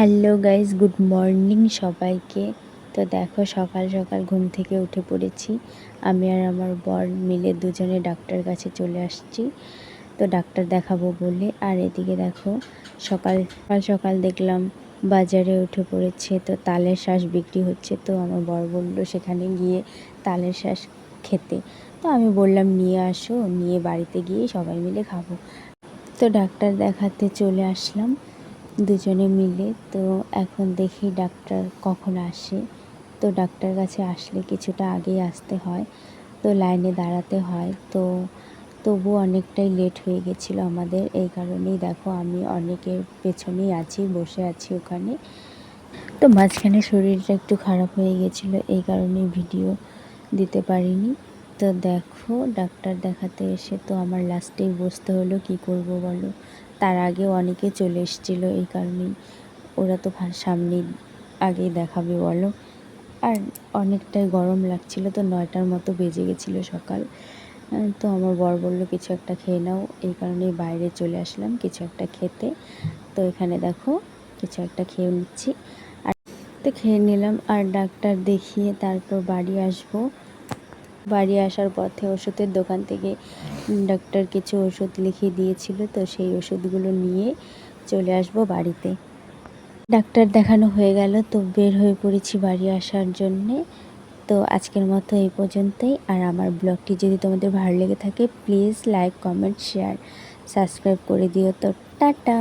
Hello guys good morning সবাইকে। তো দেখো, সকাল সকাল ঘুম থেকে উঠে পড়েছি। আমি আর আমার বর মিলে দুজনে ডাক্তার কাছে চলে আসছি। তো ডাক্তার দেখাবো বলে। আর এদিকে দেখো, সকাল সকাল সকাল দেখলাম বাজারে উঠে পড়েছে, তো তালের শ্বাস বিক্রি হচ্ছে। তো আমার বর বলল, সেখানে গিয়ে তালের শ্বাস খেতে। তো আমি বললাম, নিয়ে আসো, নিয়ে বাড়িতে গিয়ে সবাই মিলে খাব। তো ডাক্তার দেখাতে চলে আসলাম। দুজনে মিলে, তো এখন দেখি ডাক্তার কখন আসে। তো ডাক্তার কাছে আসলে কিছুটা আগেই আসতে হয়, তো লাইনে দাঁড়াতে হয়। তো তবু অনেকটাই লেট হয়ে গেছিল আমাদের, এই কারণেই দেখো আমি অনেকের পেছনেই আছি, বসে আছি ওখানে। তো মাঝখানে শরীরটা একটু খারাপ হয়ে গেছিল, এই কারণেই ভিডিও দিতে পারিনি। তো দেখো, ডাক্তার দেখাতে এসে তো আমার লাস্টেই বসতে হলো, কি করব বলো? তার আগে অনেকে চলে এসেছিল এই কারণেই। ওরা তো সামনেই আগেই দেখাবে, বলো। আর অনেকটাই গরম লাগছিল তো নয়টার মতো বেজে গেছিল সকাল। তো আমার বর বলল, কিছু একটা খেয়ে নাও। এই কারণেই বাইরে চলে আসলাম কিছু একটা খেতে। তো এখানে দেখো, কিছু একটা খেয়ে নিচ্ছি। আর তো খেয়ে নিলাম, আর ডাক্তার দেখিয়ে তারপর বাড়ি আসব। বাড়ি আসার পথে ওষুধের দোকান থেকে ডাক্তার কিছু ওষুধ লিখিয়ে দিয়েছিল, তো সেই ওষুধগুলো নিয়ে চলে আসব বাড়িতে। ডাক্তার দেখানো হয়ে গেল, তো বের হয়ে পড়েছি বাড়ি আসার জন্যে। তো আজকের মতো এই পর্যন্তই, আর আমার ব্লগটি যদি তোমাদের ভালো লেগে থাকে please like comment share subscribe করে দিও। তো টাটা!